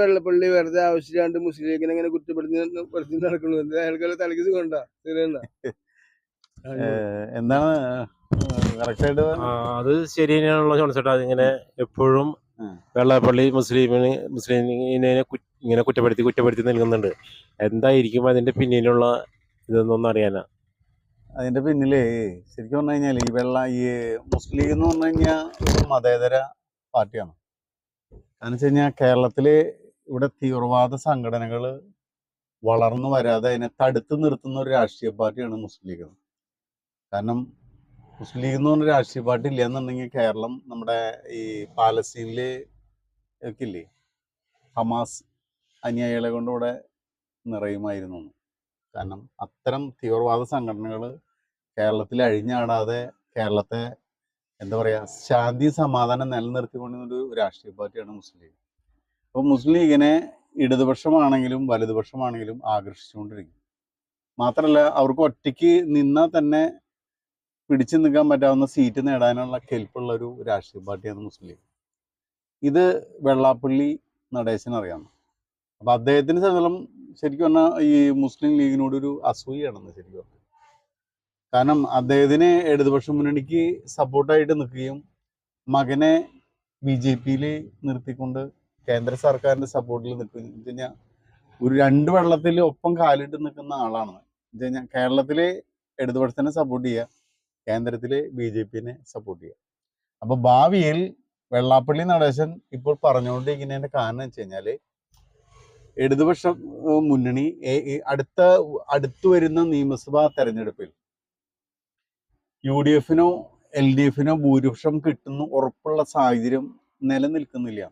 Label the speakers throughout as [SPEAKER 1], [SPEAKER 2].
[SPEAKER 1] വെള്ളപ്പള്ളി വെറുതെ ആവശ്യമില്ലാണ്ട് മുസ്ലിം ലീഗിനെ അങ്ങനെ കുറ്റപ്പെടുത്തി പെടുത്തി നടക്കണു ഇത് അയാൾക്ക് തലക്ക് സുഖണ്ട
[SPEAKER 2] എന്താണ് കറക്റ്റ് ആയിട്ട്
[SPEAKER 3] ആ, അത് ശരി തന്നെയാണല്ലോ ചോദിച്ചിട്ട് അതിങ്ങനെ എപ്പോഴും
[SPEAKER 2] വെള്ളപ്പള്ളി
[SPEAKER 3] വെള്ളാപ്പള്ളി മുസ്ലിമിന് മുസ്ലിമിനെ ഇങ്ങനെ കുറ്റപ്പെടുത്തി കുറ്റപ്പെടുത്തി നൽകുന്നുണ്ട്. എന്തായിരിക്കും അതിന്റെ പിന്നിലുള്ള ഇതെന്നൊന്നും അറിയാനാ?
[SPEAKER 2] അതിന്റെ പിന്നിൽ ശരിക്കും പറഞ്ഞു കഴിഞ്ഞാൽ ഈ വെള്ള ഈ മുസ്ലിം ലീഗ് എന്ന് പറഞ്ഞു കഴിഞ്ഞാൽ ഒരു മതേതര പാർട്ടിയാണ്. കാരണം വെച്ച് കഴിഞ്ഞാൽ കേരളത്തിൽ ഇവിടെ തീവ്രവാദ സംഘടനകൾ വളർന്നു വരാതെ അതിനെ തടുത്തു നിർത്തുന്ന ഒരു രാഷ്ട്രീയ പാർട്ടിയാണ് മുസ്ലിം ലീഗ് കാരണം മുസ്ലിം ലീഗ് എന്ന് പറഞ്ഞ രാഷ്ട്രീയ പാർട്ടി ഇല്ല എന്നുണ്ടെങ്കിൽ കേരളം നമ്മുടെ ഈ പാലസ്തീനിൽ ഒക്കെ ഇല്ലേ ഹമാസ് അനുയായികളെ കൊണ്ട് ഇവിടെ നിറയുമായിരുന്നു കാരണം അത്തരം തീവ്രവാദ സംഘടനകൾ കേരളത്തിൽ അഴിഞ്ഞാടാതെ കേരളത്തെ എന്താ പറയുക ശാന്തി സമാധാനം നിലനിർത്തിക്കൊണ്ടിരുന്ന ഒരു രാഷ്ട്രീയ പാർട്ടിയാണ് മുസ്ലിം ലീഗ്. അപ്പോൾ മുസ്ലിം ലീഗിനെ ഇടതുപക്ഷമാണെങ്കിലും വലതുപക്ഷമാണെങ്കിലും ആകർഷിച്ചുകൊണ്ടിരിക്കും മാത്രമല്ല അവർക്ക് ഒറ്റയ്ക്ക് നിന്നാൽ തന്നെ പിടിച്ചു നിൽക്കാൻ പറ്റാവുന്ന സീറ്റ് നേടാനുള്ള കെൽപ്പുള്ള ഒരു രാഷ്ട്രീയ പാർട്ടിയാണ് മുസ്ലിം ലീഗ്. ഇത് വെള്ളാപ്പള്ളി നടേശൻ അറിയാം. അപ്പൊ അദ്ദേഹത്തിന് സംബന്ധം ശരിക്കും പറഞ്ഞാൽ ഈ മുസ്ലിം ലീഗിനോട് ഒരു അസൂയാണെന്ന് ശരിക്കും കാരണം അദ്ദേഹത്തിന് ഇടതുപക്ഷ മുന്നണിക്ക് സപ്പോർട്ടായിട്ട് നിൽക്കുകയും മകനെ ബി ജെ പിയിൽ നിർത്തിക്കൊണ്ട് കേന്ദ്ര സർക്കാരിന്റെ സപ്പോർട്ടിൽ നിൽക്കും. കഴിഞ്ഞാൽ ഒരു രണ്ട് വെള്ളത്തിൽ ഒപ്പം കാലിട്ട് നിൽക്കുന്ന ആളാണ്. കഴിഞ്ഞാൽ കേരളത്തിലെ ഇടതുപക്ഷത്തിനെ സപ്പോർട്ട് ചെയ്യുക കേന്ദ്രത്തിലെ ബി ജെ പിനെ സപ്പോർട്ട് ചെയ്യുക അപ്പൊ ഭാവിയിൽ വെള്ളാപ്പള്ളി നടേശൻ ഇപ്പോൾ പറഞ്ഞുകൊണ്ടിരിക്കുന്നതിന്റെ കാരണം വെച്ച് കഴിഞ്ഞാൽ ഇടതുപക്ഷ മുന്നണി അടുത്ത അടുത്തു വരുന്ന നിയമസഭാ തെരഞ്ഞെടുപ്പിൽ യു ഡി എഫിനോ എൽ ഡി എഫിനോ ഭൂരിപക്ഷം കിട്ടുന്നു ഉറപ്പുള്ള സാഹചര്യം നിലനിൽക്കുന്നില്ല.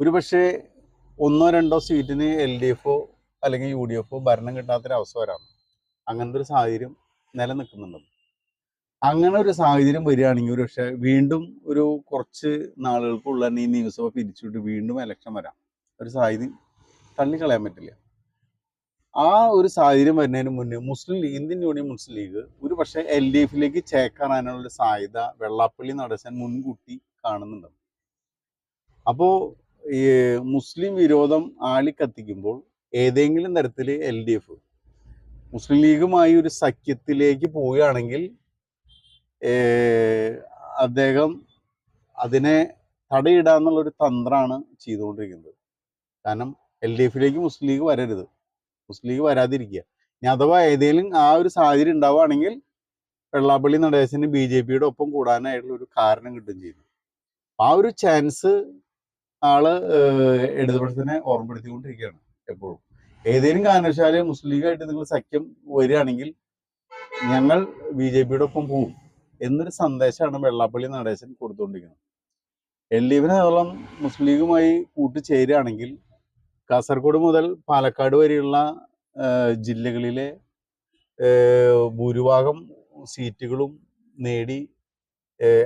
[SPEAKER 2] ഒരു പക്ഷേ ഒന്നോ രണ്ടോ സീറ്റിന് എൽ ഡി എഫോ അല്ലെങ്കിൽ യു ഡി എഫോ ഭരണം കിട്ടാത്തൊരവസ്ഥ വരാം അങ്ങനത്തെ ഒരു സാഹചര്യം നിലനിൽക്കുന്നുണ്ട്. അങ്ങനെ ഒരു സാഹചര്യം വരികയാണെങ്കിൽ ഒരു പക്ഷേ വീണ്ടും ഒരു കുറച്ച് നാളുകൾക്കുള്ള ഈ നിയമസഭ പിരിച്ചുവിട്ട് വീണ്ടും ഇലക്ഷൻ വരാം. ഒരു സാഹചര്യം തള്ളിക്കളയാൻ പറ്റില്ല. ആ ഒരു സാഹചര്യം വരുന്നതിന് മുന്നേ മുസ്ലിം ലീഗ് ഇന്ത്യൻ യൂണിയൻ മുസ്ലിം ലീഗ് ഒരു പക്ഷേ എൽ ഡി എഫിലേക്ക് ചേക്കാറാനുള്ള സാധ്യത വെള്ളാപ്പള്ളി നടേശൻ മുൻകൂട്ടി കാണുന്നുണ്ട്. അപ്പോൾ ഈ മുസ്ലിം വിരോധം ആളിക്കത്തിക്കുമ്പോൾ ഏതെങ്കിലും തരത്തിൽ എൽ ഡി എഫ് മുസ്ലിം ലീഗുമായി ഒരു സഖ്യത്തിലേക്ക് പോവുകയാണെങ്കിൽ അദ്ദേഹം അതിനെ തടയിടാന്നുള്ള ഒരു തന്ത്രമാണ് ചെയ്തുകൊണ്ടിരിക്കുന്നത്. കാരണം എൽ ഡി എഫിലേക്ക് മുസ്ലിം ലീഗ് വരരുത്. മുസ്ലിം ലീഗ് വരാതിരിക്കുക. ഇനി അഥവാ ഏതെങ്കിലും ആ ഒരു സാഹചര്യം ഉണ്ടാവുകയാണെങ്കിൽ വെള്ളാപ്പള്ളി നടേശന് ബി ജെ പിയുടെ ഒപ്പം കൂടാനായിട്ടുള്ള ഒരു കാരണം കിട്ടുകയും ചെയ്യുന്നു. ആ ഒരു ചാൻസ് ആൾ ഇടതുപക്ഷത്തിനെ ഓർമ്മപ്പെടുത്തിക്കൊണ്ടിരിക്കുകയാണ് എപ്പോഴും. ഏതെങ്കിലും കാരണവശാൽ മുസ്ലിം ലീഗായിട്ട് നിങ്ങൾ സഖ്യം വരികയാണെങ്കിൽ ഞങ്ങൾ ബി ജെ പിയുടെ ഒപ്പം പോവും എന്നൊരു സന്ദേശമാണ് വെള്ളാപ്പള്ളി നടേശൻ കൊടുത്തുകൊണ്ടിരിക്കുന്നത്. എൽ ഡി എഫിനെ അതോളം മുസ്ലിം ലീഗുമായി കൂട്ടുചേരുകയാണെങ്കിൽ കാസർഗോഡ് മുതൽ പാലക്കാട് വരെയുള്ള ജില്ലകളിലെ ഭൂരിഭാഗം സീറ്റുകളും നേടി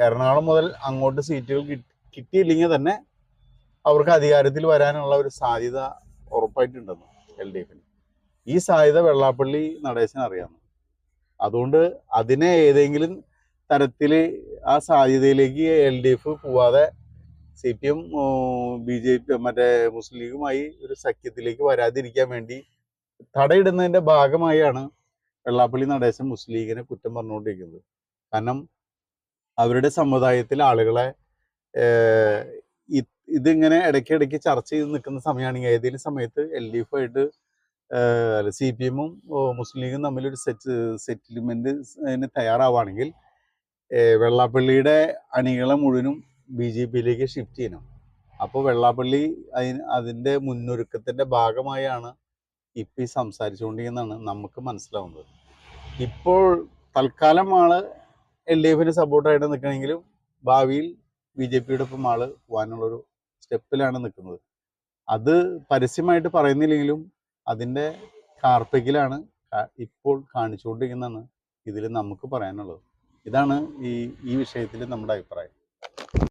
[SPEAKER 2] എറണാകുളം മുതൽ അങ്ങോട്ട് സീറ്റുകൾ കിട്ടി- കിട്ടിയില്ലെങ്കിൽ തന്നെ അവർക്ക് അധികാരത്തിൽ വരാനുള്ള ഒരു സാധ്യത ഉറപ്പായിട്ടുണ്ടെന്ന് എൽ ഡി എഫിന്. ഈ സാധ്യത വെള്ളാപ്പള്ളി നടേശൻ അറിയാം അതുകൊണ്ട് അതിനെ ഏതെങ്കിലും തരത്തിൽ ആ സാധ്യതയിലേക്ക് എൽ ഡി എഫ് പോവാതെ C P M B J P മറ്റേ മുസ്ലിം ലീഗുമായി ഒരു സഖ്യത്തിലേക്ക് വരാതിരിക്കാൻ വേണ്ടി തടയിടുന്നതിന്റെ ഭാഗമായാണ് വെള്ളാപ്പള്ളി നടേശൻ മുസ്ലിം ലീഗിനെ കുറ്റം പറഞ്ഞുകൊണ്ടിരിക്കുന്നത്. കാരണം അവരുടെ സമുദായത്തിലെ ആളുകളെ ഇതിങ്ങനെ ഇടയ്ക്കിടയ്ക്ക് ചർച്ച ചെയ്ത് നിൽക്കുന്ന സമയമാണെങ്കിൽ ഏതെങ്കിലും സമയത്ത് എൽ ഡി എഫ് ആയിട്ട് സി പി എമ്മും മുസ്ലിം ലീഗും തമ്മിലൊരു സെറ്റ് സെറ്റിൽമെന്റിന് തയ്യാറാവുകയാണെങ്കിൽ വെള്ളാപ്പള്ളിയുടെ അണികളെ മുഴുവനും ബി ജെ പിയിലേക്ക് ഷിഫ്റ്റ് ചെയ്യണം. അപ്പോൾ വെള്ളാപ്പള്ളി അതിന് അതിന്റെ മുന്നൊരുക്കത്തിന്റെ ഭാഗമായാണ് ഇപ്പം ഈ സംസാരിച്ചുകൊണ്ടിരിക്കുന്നതാണ് നമുക്ക് മനസ്സിലാവുന്നത്. ഇപ്പോൾ തൽക്കാലം ആൾ എൽ ഡി എഫിന് സപ്പോർട്ടായിട്ട് നിൽക്കണമെങ്കിലും ഭാവിയിൽ ബി ജെ പിയുടെ ഒപ്പം ആൾ പോകാനുള്ളൊരു സ്റ്റെപ്പിലാണ് നിൽക്കുന്നത്. അത് പരസ്യമായിട്ട് പറയുന്നില്ലെങ്കിലും അതിന്റെ കാർപ്പയ്ക്കിലാണ് ഇപ്പോൾ കാണിച്ചുകൊണ്ടിരിക്കുന്നതാണ് ഇതിൽ നമുക്ക് പറയാനുള്ളത്. ഇതാണ് ഈ ഈ വിഷയത്തിൽ നമ്മുടെ അഭിപ്രായം.